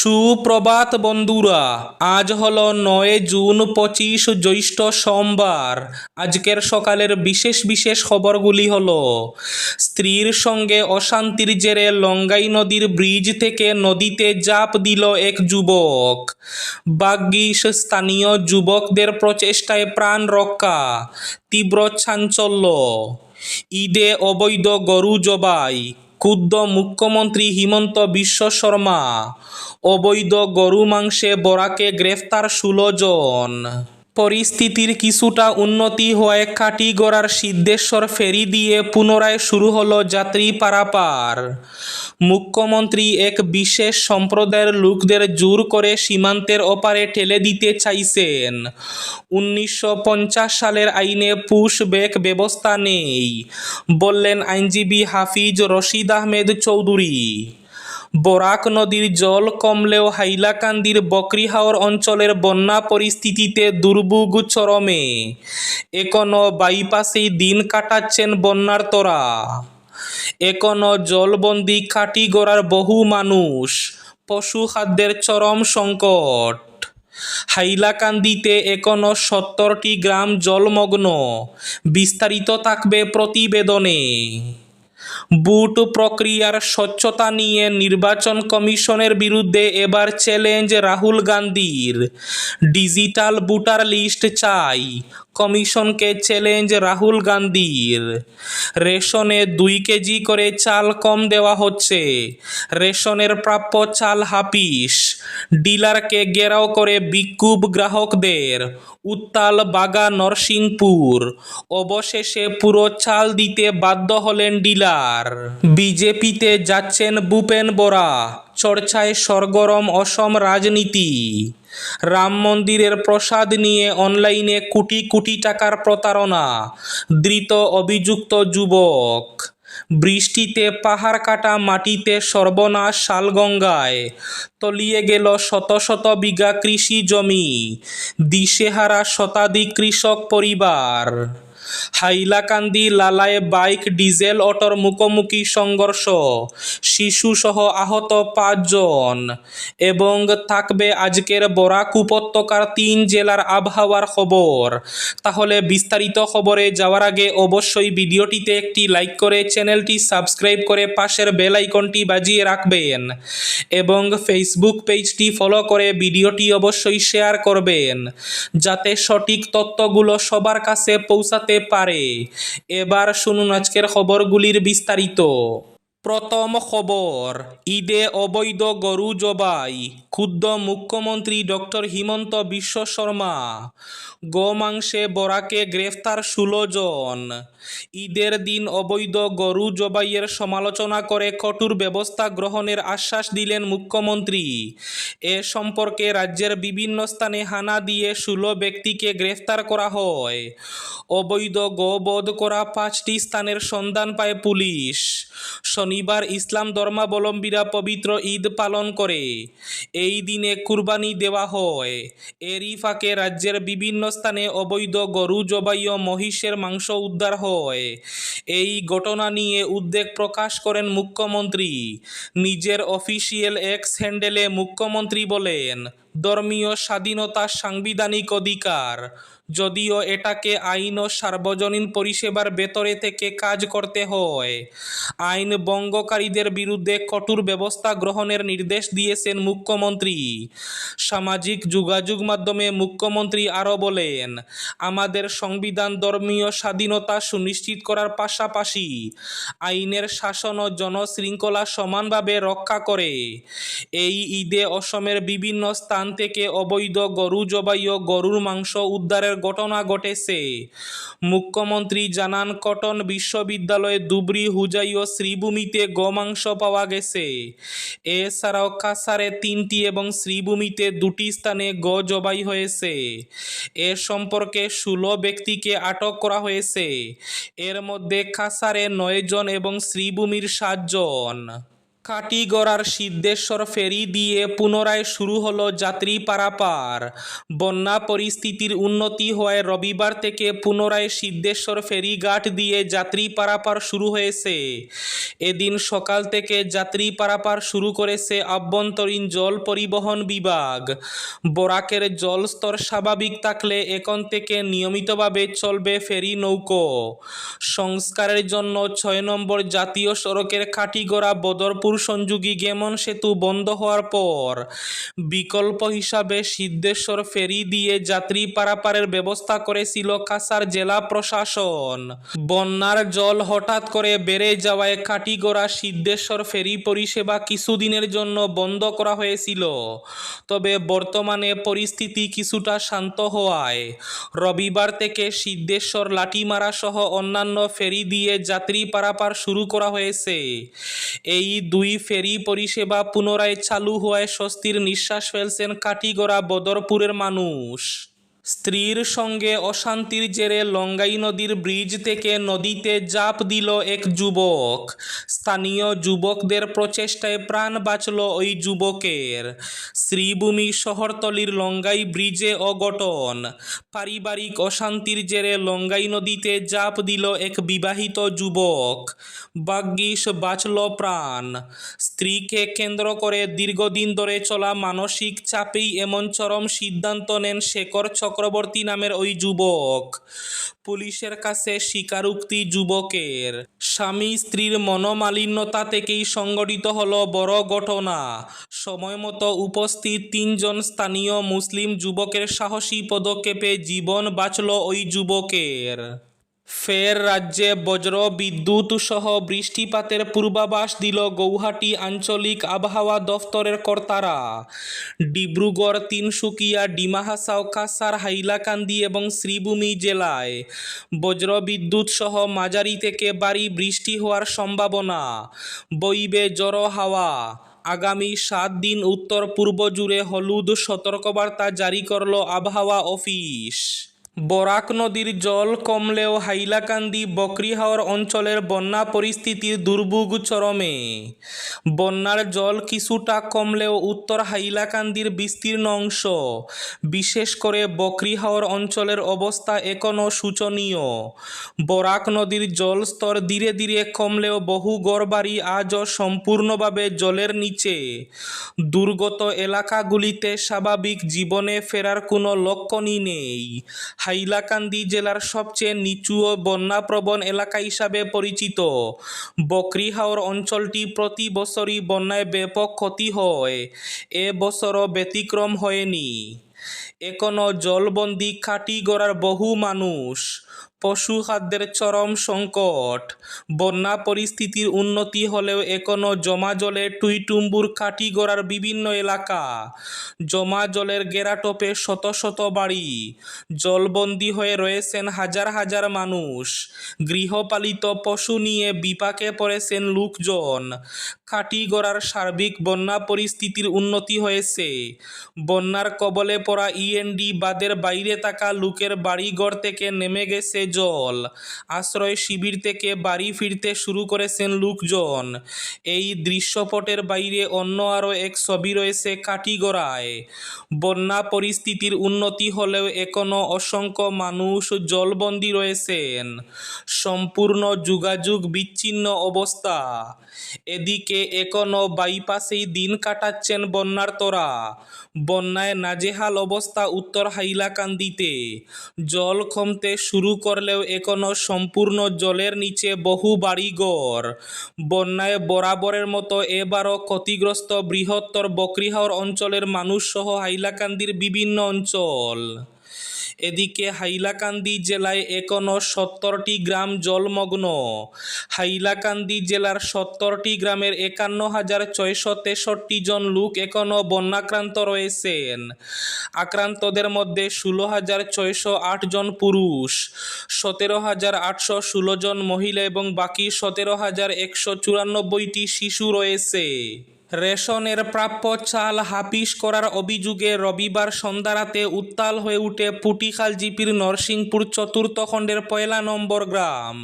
সুপ্রভাত বন্ধুরা, আজ হলো নয় জুন পঁচিশ জ্যৈষ্ঠ সোমবার। আজকের সকালের বিশেষ বিশেষ খবরগুলি হল, স্ত্রীর সঙ্গে অশান্তির জেরে লঙ্গাই নদীর ব্রিজ থেকে নদীতে জাপ দিল এক যুবক। বাগ্যিস স্থানীয় যুবকদের প্রচেষ্টায় প্রাণ রক্ষা, তীব্র চাঞ্চল্য। ঈদে অবৈধ গরু জবাই ক্ষুব্ধ মুখ্যমন্ত্রী হিমন্ত বিশ্ব শর্মা। অবৈধ গরু মাংসে বরাকে গ্রেফতার ষোলো জন। পরিস্থিতির কিছুটা উন্নতি হওয়ায় কাটিগড়ার সিদ্ধেশ্বর ফেরি দিয়ে পুনরায় শুরু হলো যাত্রী পারাপার। মুখ্যমন্ত্রী এক বিশেষ সম্প্রদায়ের লোকদের জোর করে সীমান্তের ওপারে ঠেলে দিতে চাইছেন। উনিশশো পঞ্চাশ সালের আইনে পুশব্যাক ব্যবস্থা নেই, বললেন আইনজীবী হাফিজ রশিদ আহমেদ চৌধুরী। বরাক নদীর জল কমলেও হাইলাকান্দির বকরিহাওর অঞ্চলের বন্যা পরিস্থিতিতে দুর্ভোগ চরমে। এখনও বাইপাসেই দিন কাটাচ্ছেন বন্যার বন্যার্তরা এখনও জলবন্দি খাটি গড়ার বহু মানুষ, পশু খাদ্যের চরম সংকট। হাইলাকান্দিতে এখনও সত্তরটি গ্রাম জলমগ্ন, বিস্তারিত থাকবে প্রতিবেদনে। বুট প্রক্রিয়ার স্বচ্ছতা নিয়ে নির্বাচন কমিশনের বিরুদ্ধে এবার চ্যালেঞ্জ রাহুল গান্ধীর। ডিজিটাল ভোটার লিস্ট চাই। কমিশনকে চ্যালেঞ্জ রাহুল গান্ধীর। রেশনে দুই কেজি করে চাল কম দেওয়া হচ্ছে। রেশনের প্রাপ্য চাল হাপিস ডিলারকে ঘেরাও করে বিক্ষোভ গ্রাহকদের। উত্তাল বাগা নরসিংপুর। অবশেষে পুরো চাল দিতে বাধ্য হলেন ডিলার। বিজেপিতে যাচ্ছেন ভূপেন বোরা। চর্চায় সরগরম অসম রাজনীতি। রাম মন্দিরের প্রসাদ নিয়ে অনলাইনে কোটি কোটি টাকার প্রতারণা, ধৃত অভিযুক্ত যুবক। বৃষ্টিতে পাহাড় কাটা মাটিতে সর্বনাশ শালগঙ্গায়, তলিয়ে গেল শত শত বিঘা কৃষি জমি, দিশেহারা শতাধিক কৃষক পরিবার। হাইলাকান্দি, লালায় বাইক, ডিজেল, অটোর মুখোমুখি সংঘর্ষ। শিশুসহ আহত পাঁচজন। এবং থাকবে আজকের বরাক উপত্যকার তিন জেলার আবহাওয়ার খবর। তাহলে বিস্তারিত খবরে যাওয়ার আগে অবশ্যই ভিডিওটিতে একটি লাইক করে চ্যানেলটি সাবস্ক্রাইব করে পাশের বেল আইকনটি বাজিয়ে রাখবেন। এবং ফেসবুক পেজটি ফলো করে ভিডিওটি অবশ্যই শেয়ার করবেন। যাতে সঠিক তথ্যগুলো সবার কাছে পৌঁছাতে পারে। এবার শুনুন আজকের খবরগুলির বিস্তারিত। প্রথম খবর, ঈদে অবৈধ গরু জবাই ক্ষুদ্র মুখ্যমন্ত্রী ডক্টর হিমন্ত বিশ্ব শর্মা। গোমাংসে বরাকে গ্রেফতার ষোলো জন। ঈদের দিন অবৈধ গরু জবাইয়ের সমালোচনা করে কঠোর ব্যবস্থা গ্রহণের আশ্বাস দিলেন মুখ্যমন্ত্রী। এ সম্পর্কে রাজ্যের বিভিন্ন স্থানে হানা দিয়ে ষোলো ব্যক্তিকে গ্রেফতার করা হয়। অবৈধ গোবধ করা পাঁচটি স্থানের সন্ধান পায় পুলিশ। শনিবার ইসলাম ধর্মাবলম্বীরা পবিত্র ঈদ পালন করে। এই দিনে কুরবানি দেওয়া হয়। এরই ফাঁকে রাজ্যের বিভিন্ন স্থানে অবৈধ গরু জবাই ও মহিষের মাংস উদ্ধার হয় এই ঘটনা নিয়ে উদ্বেগ প্রকাশ করেন মুখ্যমন্ত্রী। নিজের অফিসিয়াল এক্স হ্যান্ডেলে মুখ্যমন্ত্রী বলেন, ধর্মীয় স্বাধীনতা সাংবিধানিক অধিকার। যদিও এটাকে আইন ও সার্বজনীন পরিষেবার ভেতরে থেকে কাজ করতে হয়। আইন ভঙ্গকারীদের বিরুদ্ধে কঠোর ব্যবস্থা গ্রহণের নির্দেশ দিয়েছেন মুখ্যমন্ত্রী। সামাজিক যোগাযোগ মাধ্যমে মুখ্যমন্ত্রী আরও বলেন, আমাদের সংবিধান ধর্মীয় স্বাধীনতা সুনিশ্চিত করার পাশাপাশি আইনের শাসন ও জনশৃঙ্খলা সমানভাবে রক্ষা করে। এই ঈদে অসমের বিভিন্ন স্থান থেকে অবৈধ গরু জবাই ও গরুর মাংস উদ্ধারের ঘটনা ঘটেছে। মুখ্যমন্ত্রী জানান, কটন বিশ্ববিদ্যালয়ে দুবরি হুজাই ও শ্রীভূমিতে গোমাংস পাওয়া গেছে। এছাড়াও কাসারে তিনটি এবং শ্রীভূমিতে দুটি স্থানে গো জবাই হয়েছে। এ সম্পর্কে ষোলো ব্যক্তিকে আটক করা হয়েছে। এর মধ্যে কাসারে নয় জন এবং শ্রীভূমির সাতজন কাটিগড়ার সিদ্ধেশ্বর ফেরি দিয়ে পুনরায় শুরু হলো যাত্রী পারাপার বন্যা পরিস্থিতির উন্নতি হওয়ায় রবিবার থেকে পুনরায় সিদ্ধেশ্বর ফেরিঘাট দিয়ে যাত্রী পারাপার শুরু হয়েছে। এদিন সকাল থেকে যাত্রী পারাপার শুরু করেছে আভ্যন্তরীণ জল পরিবহন বিভাগ। বরাকের জলস্তর স্বাভাবিক থাকলে এখন থেকে নিয়মিতভাবে চলবে ফেরি নৌকো। সংস্কারের জন্য ছয় নম্বর জাতীয় সড়কের কাটিগড়া বদরপুর সংযোগী গেমন সেতু বন্ধ হওয়ার পর বিকল্প হিসাবে সিদ্ধেশ্বর ফেরি দিয়ে যাত্রী পারাপারের ব্যবস্থা করেছিল কাসার জেলা প্রশাসন। বন্যার জল হঠাৎ করে বেড়ে যাওয়ায় কাটিগড়া সিদ্ধেশ্বর ফেরি পরিষেবা কিছুদিনের জন্য বন্ধ করা হয়েছিল। তবে বর্তমানে পরিস্থিতি কিছুটা শান্ত হওয়ায় রবিবার থেকে সিদ্ধেশ্বর লাঠিমারা সহ অন্যান্য ফেরি দিয়ে যাত্রী পারাপার শুরু করা হয়েছে। এই দুই ফেরি পরিষেবা পুনরায় চালু হওয়ায় স্বস্তির নিঃশ্বাস ফেলছেন কাটিগড়া বদরপুরের মানুষ। স্ত্রীর সঙ্গে অশান্তির জেরে লঙ্গাই নদীর ব্রিজ থেকে নদীতে জাপ দিল এক যুবক। স্থানীয় যুবকদের প্রচেষ্টায় প্রাণ বাঁচল ওই যুবকের। শ্রীভূমি শহরতলির লঙ্গাই ব্রিজে অঘটন। পারিবারিক অশান্তির জেরে লঙ্গাই নদীতে জাপ দিল এক বিবাহিত যুবক। ভাগ্যিস বাঁচল প্রাণ। স্ত্রীকে কেন্দ্র করে দীর্ঘদিন ধরে চলা মানসিক চাপেই এমন চরম সিদ্ধান্ত নেন শেখর চক্রবর্তী নামের ওই যুবক। পুলিশের কাছে স্বীকারোক্তি যুবকের। স্বামী স্ত্রীর মনোমালিন্যতা থেকেই সংগঠিত হলো বড় ঘটনা। সময়মতো উপস্থিত তিনজন স্থানীয় মুসলিম যুবকের সাহসী পদক্ষেপে জীবন বাঁচল ওই যুবকের। ফের রাজ্যে বজ্র, বিদ্যুৎ সহ বৃষ্টিপাতের পূর্বাভাস দিল গৌহাটি আঞ্চলিক আবহাওয়া দফতরের কর্তারা। ডিব্রুগড়, তিনসুকিয়া ডিমা হাসাও কাসার হাইলাকান্দি এবং শ্রীভূমি জেলায় বজ্র, বিদ্যুৎ সহ মাঝারি থেকে বাড়ি বৃষ্টি হওয়ার সম্ভাবনা। বইবে জড়ো হাওয়া। আগামী সাত দিন উত্তর পূর্ব জুড়ে হলুদ সতর্কবার্তা জারি করল আবহাওয়া অফিস। বরাক নদীর জল কমলেও হাইলাকান্দি বকরিহাওর অঞ্চলের বন্যা পরিস্থিতির দুর্ভোগ চরমে। বন্যার জল কিছুটা কমলেও উত্তর হাইলাকান্দির বিস্তীর্ণ অংশ। বিশেষ করে বকরিহাওর অঞ্চলের অবস্থা এখনও শোচনীয়। বরাক নদীর জলস্তর ধীরে ধীরে কমলেও বহু গড়বাড়ি আজও সম্পূর্ণভাবে জলের নিচে। দুর্গত এলাকাগুলিতে স্বাভাবিক জীবনে ফেরার কোনো লক্ষণই নেই। হাইলাকান্দি জেলার সবচেয়ে নিচু ও বন্যাপ্রবণ এলাকা হিসাবে পরিচিত। বকরিহাওর অঞ্চলটি প্রতি বছরই বন্যায় ব্যাপক ক্ষতি হয়। এ বছরও ব্যতিক্রম হয়নি। এখনও জলবন্দি খাটি গড়ার বহু মানুষ পশু খাদ্যের চরম সংকট। বন্যা পরিস্থিতির উন্নতি হলেও এখনও জমা জলে টুইটুম্বুর কাটিগড়ার বিভিন্ন এলাকা। জমা জলের গেরাটোপে শত শত বাড়ি। জলবন্দি হয়ে রয়েছেন হাজার হাজার মানুষ। গৃহপালিত পশু নিয়ে বিপাকে পড়েছেন লোকজন। কাটিগড়ার সার্বিক বন্যা পরিস্থিতির উন্নতি হয়েছে। বন্যার কবলে পড়া ইএনডি বাদের বাইরে থাকা লোকের বাড়িঘর থেকে নেমে গেছে জল। আশ্রয় শিবির থেকে বাড়ি ফিরতে শুরু করেছেন লোকজন। এই দৃশ্যপটের বাইরে অন্য আরও এক ছবি রয়েছে কাটিগড়ায় বন্যা পরিস্থিতির উন্নতি হলেও এখনও অসংখ্য মানুষ জলবন্দী রয়েছেন। সম্পূর্ণ যোগাযোগ বিচ্ছিন্ন অবস্থা। এদিকে এখনও বাইপাসেই দিন কাটাচ্ছেন বন্যার বন্যার্তরা বন্যায় নাজেহাল অবস্থা উত্তর হাইলাকান্দিতে। জল কমতে শুরু করলেও এখনও সম্পূর্ণ জলের নিচে বহু বাড়িঘর। বন্যায় বরাবরের মতো এবারও ক্ষতিগ্রস্ত বৃহত্তর বকরিহাওর অঞ্চলের মানুষসহ হাইলাকান্দির বিভিন্ন অঞ্চল। এদিকে হাইলাকান্দি জেলায় এখনও সত্তরটি গ্রাম জলমগ্ন। হাইলাকান্দি জেলার সত্তরটি গ্রামের একান্ন হাজার ছয়শো তেষট্টি জন লোক এখনও বন্যাক্রান্ত রয়েছেন। আক্রান্তদের মধ্যে ষোলো হাজার ছয়শো আট জন পুরুষ, সতেরো হাজার আটশো ষোলো জন মহিলা এবং বাকি সতেরো হাজার একশো চুরানব্বইটি শিশু রয়েছে। রেশনের প্রাপ্য চাল হাপিস করার অভিযোগে রবিবার সন্ধ্যারাতে উত্তাল হয়ে উঠে পুটিখাল জিপির নরসিংপুর চতুর্থ খণ্ডের পয়লা নম্বর গ্রাম।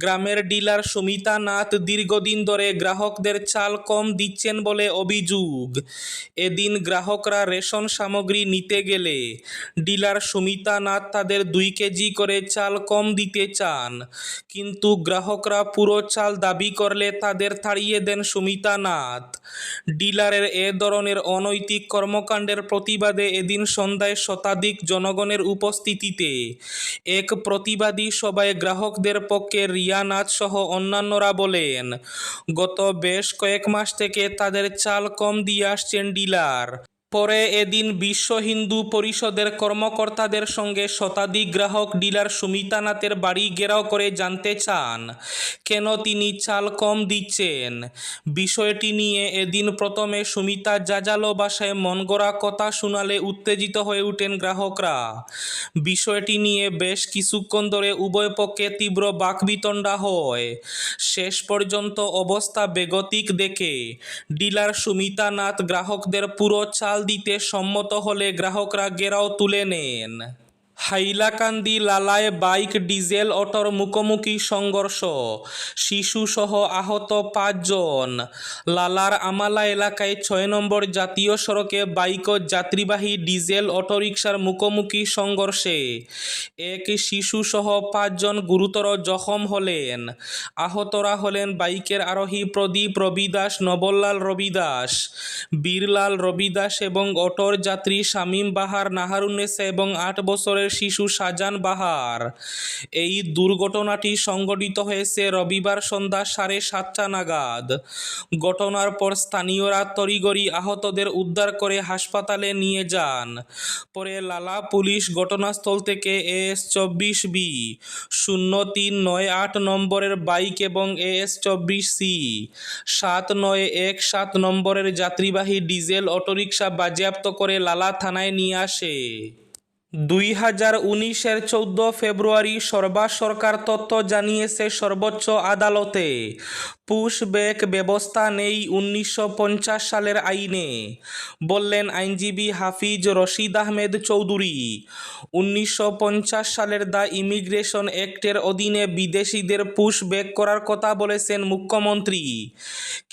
গ্রামের ডিলার সুমিতা নাথ দীর্ঘদিন ধরে গ্রাহকদের চাল কম দিচ্ছেন বলে অভিযোগ। এদিন গ্রাহকরা রেশন সামগ্রী নিতে গেলে ডিলার সুমিতা নাথ তাদের দুই কেজি করে চাল কম দিতে চান, কিন্তু গ্রাহকরা পুরো চাল দাবি করলে তাদের তাড়িয়ে দেন সুমিতা নাথ। ডিলারের এ ধরনের অনৈতিক কর্মকাণ্ডের প্রতিবাদে এদিন সন্ধ্যায় শতাধিক জনগণের উপস্থিতিতে এক প্রতিবাদী সভায় গ্রাহকদের পক্ষে রিয়া নাথ সহ অন্যান্যরা বলেন, গত বেশ কয়েক মাস থেকে তাদের চাল কম দিয়ে আসছেন ডিলার। পরে এদিন বিশ্ব হিন্দু পরিষদের কর্মকর্তাদের সঙ্গে শতাধিক গ্রাহক ডিলার সুমিতানাথের বাড়ি ঘেরাও করে জানতে চান, কেন তিনি চাল কম দিচ্ছেন? বিষয়টি নিয়ে এদিন প্রথমে সুমিতা জাজালো বাসায় মনগড়া কথা শোনালে উত্তেজিত হয়ে ওঠেন গ্রাহকরা। বিষয়টি নিয়ে বেশ কিছুক্ষণ ধরে উভয় পক্ষে তীব্র বাকবিতণ্ডা হয়। শেষ পর্যন্ত অবস্থা বেগতিক দেখে ডিলার সুমিতা নাথ গ্রাহকদের পুরো চাল দিতে সম্মত হলে গ্রাহকরা গেরাও তুলে নেন। হাইলাকান্দি লালায় বাইক, ডিজেল, অটোর মুখোমুখি সংঘর্ষ। শিশুসহ আহত পাঁচজন। লালার আমালা এলাকায় ছয় নম্বর জাতীয় সড়কে বাইক ও যাত্রীবাহী ডিজেল, অটোরিকশার মুখোমুখি সংঘর্ষে এক শিশুসহ পাঁচজন গুরুতর জখম হলেন। আহতরা হলেন বাইকের আরোহী প্রদীপ রবিদাস নবললাল রবিদাস, বীরলাল রবিদাস এবং অটোর যাত্রী শামীম বাহার নাহারুন্নেসা এবং আট বছরের শিশু শাহজান বাহার। এই দুর্ঘটনাটি সংঘটিত হয়েছে রবিবার সন্ধ্যা সাড়ে সাতটা নাগাদ। ঘটনার পর স্থানীয়রা তড়িগড়ি আহতদের উদ্ধার করে হাসপাতালে নিয়ে যান। পরে লালা পুলিশ ঘটনাস্থল থেকে এস চব্বিশ বি, শূন্য তিন নয় আট নম্বরের বাইক এবং এস চব্বিশ সি, সাত নয় এক সাত নম্বরের যাত্রীবাহী ডিজেল অটোরিকশা বাজেয়াপ্ত করে লালা থানায় নিয়ে আসে। দুই হাজার উনিশের চৌদ্দ ফেব্রুয়ারি সর্বা সরকার তথ্য জানিয়েছে সর্বোচ্চ আদালতে। পুশব্যাক ব্যবস্থা নেই উনিশশো পঞ্চাশ সালের আইনে। বললেন আইনজীবী হাফিজ রশিদ আহমেদ চৌধুরী। উনিশশো পঞ্চাশ সালের দ্য ইমিগ্রেশন অ্যাক্টের অধীনে বিদেশিদের পুশব্যাক করার কথা বলেছেন মুখ্যমন্ত্রী।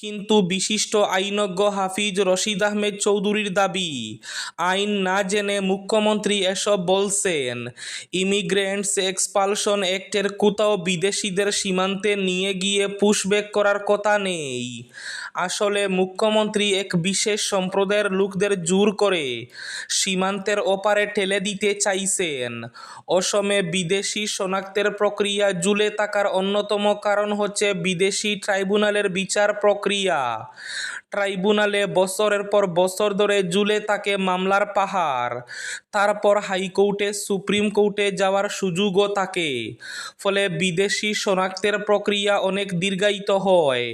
কিন্তু বিশিষ্ট আইনজ্ঞ হাফিজ রশিদ আহমেদ চৌধুরীর দাবি, আইন না জেনে মুখ্যমন্ত্রী এসব বলছেন। ইমিগ্রেন্টস এক্সপালশন অ্যাক্টের কোথাও বিদেশিদের সীমান্তে নিয়ে গিয়ে পুশব্যাক করার কথা নেই। আসলে মুখ্যমন্ত্রী এক বিশেষ সম্প্রদায়ের লোকদের জোর করে সীমান্তের ওপারে ঠেলে দিতে চাইছেন। অসমে বিদেশি শনাক্তের প্রক্রিয়া জুলে থাকার অন্যতম কারণ হচ্ছে বিদেশি ট্রাইব্যুনালের বিচার প্রক্রিয়া। ট্রাইব্যুনালে বছরের পর বছর ধরে জুলে থাকে মামলার পাহাড়। তারপর হাইকোর্টে সুপ্রিম কোর্টে যাওয়ার সুযোগও থাকে। ফলে বিদেশি শনাক্তের প্রক্রিয়া অনেক দীর্ঘায়িত হয়।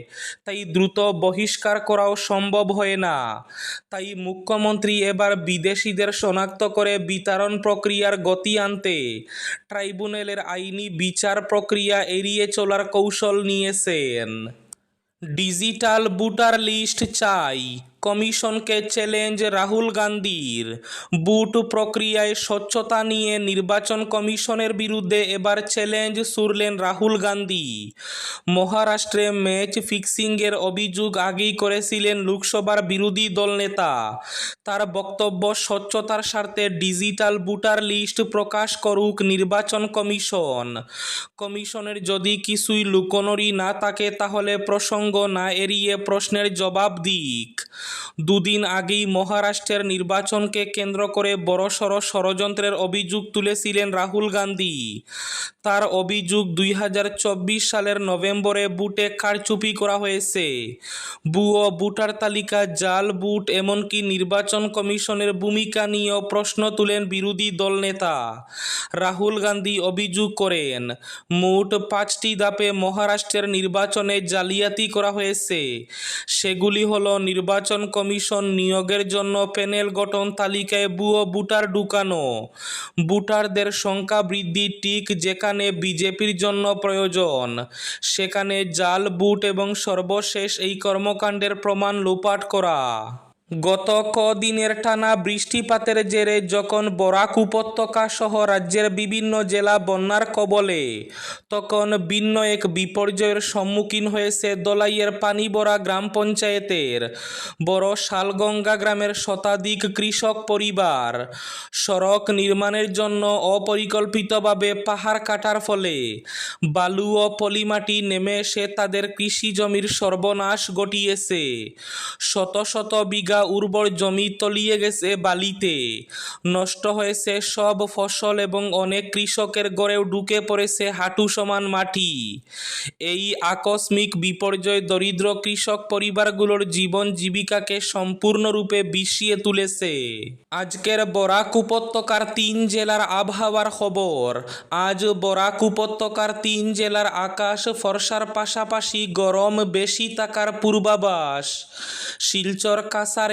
তাই দ্রুত বহিষ্কার করাও সম্ভব হয় না। তাই মুখ্যমন্ত্রী এবার বিদেশিদের শনাক্ত করে বিতরণ প্রক্রিয়ার গতি আনতে, ট্রাইব্যুনালের আইনি বিচার প্রক্রিয়া এড়িয়ে চলার কৌশল নিয়েছেন। ডিজিটাল ভোটার লিস্ট চাই। কমিশনকে চ্যালেঞ্জ রাহুল গান্ধীর। বুট প্রক্রিয়ায় স্বচ্ছতা নিয়ে নির্বাচন কমিশনের বিরুদ্ধে এবার চ্যালেঞ্জ ছুড়লেন রাহুল গান্ধী। মহারাষ্ট্রে ম্যাচ ফিক্সিংয়ের অভিযোগ আগেই করেছিলেন লোকসভার বিরোধী দলনেতা তার বক্তব্য, স্বচ্ছতার স্বার্থে ডিজিটাল ভোটার লিস্ট প্রকাশ করুক নির্বাচন কমিশন। কমিশনের যদি কিছুই লুকোনোরই না থাকে, তাহলে প্রসঙ্গ না এড়িয়ে প্রশ্নের জবাব দিক। দুদিন আগেই মহারাষ্ট্রের নির্বাচনকে কেন্দ্র করে বড়সড় ষড়যন্ত্রের অভিযোগ তুলেছিলেন রাহুল গান্ধী। তার অভিযোগ দুই হাজার চব্বিশ সালের নভেম্বরে বুটে কারচুপি করা হয়েছে। ভুয়ো বুটার তালিকা, জাল বুট এমনকি নির্বাচন কমিশনের ভূমিকা নিয়েও প্রশ্ন তুলেন বিরোধী দলনেতা রাহুল গান্ধী অভিযোগ করেন, মোট পাঁচটি ধাপে মহারাষ্ট্রের নির্বাচনে জালিয়াতি করা হয়েছে। সেগুলি হলো নির্বাচন কমিশন নিয়োগের জন্য প্যানেল গঠন তালিকায় ভুয়ো বুটার ঢুকানো, বুটারদের সংখ্যা বৃদ্ধি টিক যেখানে যেখানে বিজেপির জন্য প্রয়োজন। সেখানে জাল বুট এবং সর্বশেষ এই কর্মকাণ্ডের প্রমাণ লোপাট করা। গত কদিনের টানা বৃষ্টিপাতের জেরে যখন বরাক উপত্যকা সহ রাজ্যের বিভিন্ন জেলা বন্যার কবলে, তখন ভিন্ন এক বিপর্যয়ের সম্মুখীন হয়েছে দলাইয়ের পানিবরা গ্রাম পঞ্চায়েতের বড় শালগঙ্গা গ্রামের শতাধিক কৃষক পরিবার। সড়ক নির্মাণের জন্য অপরিকল্পিতভাবে পাহাড় কাটার ফলে বালু ও পলিমাটি নেমে এসে তাদের কৃষি জমির সর্বনাশ ঘটিয়েছে। শত শত বিঘা উর্বর জমি তলিয়ে গেছে বালিতে। নষ্ট হয়েছে সব ফসল এবং অনেক কৃষকের গড়েও ঢুকে পড়েছে হাঁটু সমান মাটি। এই আকস্মিক বিপর্যয় দরিদ্র কৃষক পরিবারগুলোর জীবন জীবিকাকে সম্পূর্ণরূপে বিষিয়ে তুলেছে। আজকের বরাক উপত্যকার তিন জেলার আবহাওয়ার খবর। আজ বরাক উপত্যকার তিন জেলার আকাশ ফর্সার পাশাপাশি গরম বেশি থাকার পূর্বাভাস। শিলচর কাসারে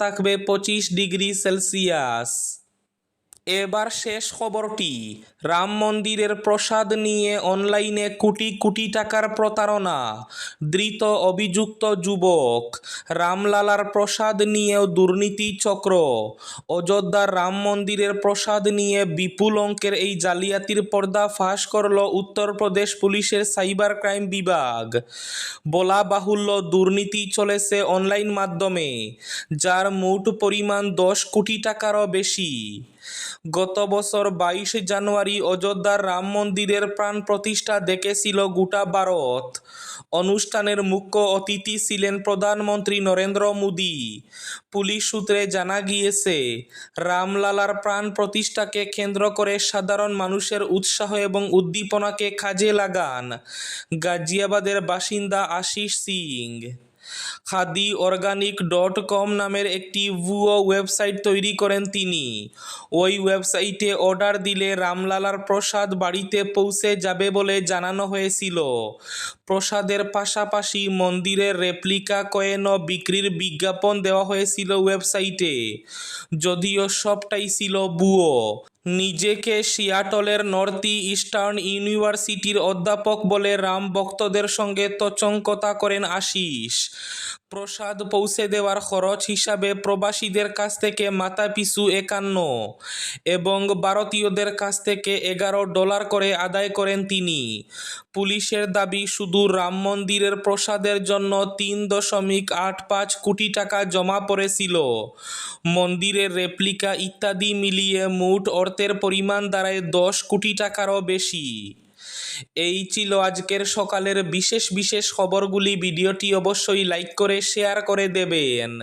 থাকবে পঁচিশ ডিগ্রি সেলসিয়াস। এবার শেষ খবরটি। রাম মন্দিরের প্রসাদ নিয়ে অনলাইনে কোটি কোটি টাকার প্রতারণা, ধৃত অভিযুক্ত যুবক। রামলালার প্রসাদ নিয়েও দুর্নীতি চক্র। অযোধ্যার রাম মন্দিরের প্রসাদ নিয়ে বিপুল অঙ্কের এই জালিয়াতির পর্দা ফাঁস করল উত্তরপ্রদেশ পুলিশের সাইবার ক্রাইম বিভাগ। বলা বাহুল্য দুর্নীতি চলেছে অনলাইন মাধ্যমে, যার মোট পরিমাণ দশ কোটি টাকারও বেশি। গত বছর বাইশ জানুয়ারি অযোধ্যার রাম মন্দিরের প্রাণ প্রতিষ্ঠা দেখেছিল গোটা ভারত। অনুষ্ঠানের মুখ্য অতিথি ছিলেন প্রধানমন্ত্রী নরেন্দ্র মোদী। পুলিশ সূত্রে জানা গিয়েছে, রামলালার প্রাণ প্রতিষ্ঠাকে কেন্দ্র করে সাধারণ মানুষের উৎসাহ এবং উদ্দীপনাকে কাজে লাগান গাজিয়াবাদের বাসিন্দা Ashish Singh. Khadi organic dot com নামের একটি ভুয়ো ওয়েবসাইট তৈরি করেন তিনি। ওই ওয়েবসাইটে অর্ডার দিলে রামলালার প্রসাদ বাড়িতে পৌঁছে যাবে বলে জানানো হয়েছিল। প্রসাদের পাশাপাশি মন্দিরের রেপ্লিকা কয়েনও বিক্রির বিজ্ঞাপন দেওয়া হয়েছিল ওয়েবসাইটে। যদিও সবটাই ছিল ভুয়ো। নিজেকে সিয়াটলের নর্থ ইস্টার্ন ইউনিভার্সিটির অধ্যাপক বলে রাম ভক্তদের সঙ্গে তচঙ্কতা করেন আশিস। প্রসাদ পৌঁছে দেওয়ার খরচ হিসাবে প্রবাসীদের কাছ থেকে মাথাপিছু একান্ন এবং ভারতীয়দের কাছ থেকে এগারো ডলার করে আদায় করেন তিনি। পুলিশের দাবি, শুধু রাম মন্দিরের প্রসাদের জন্য তিন দশমিক আট পাঁচ কোটি টাকা জমা পড়েছিল। মন্দিরের রেপ্লিকা ইত্যাদি মিলিয়ে মোট অর্থের পরিমাণ দাঁড়ায় দশ কোটি টাকারও বেশি। এই ছিল আজকের সকালের বিশেষ বিশেষ খবরগুলি। ভিডিওটি অবশ্যই লাইক করে, শেয়ার করে দেবেন।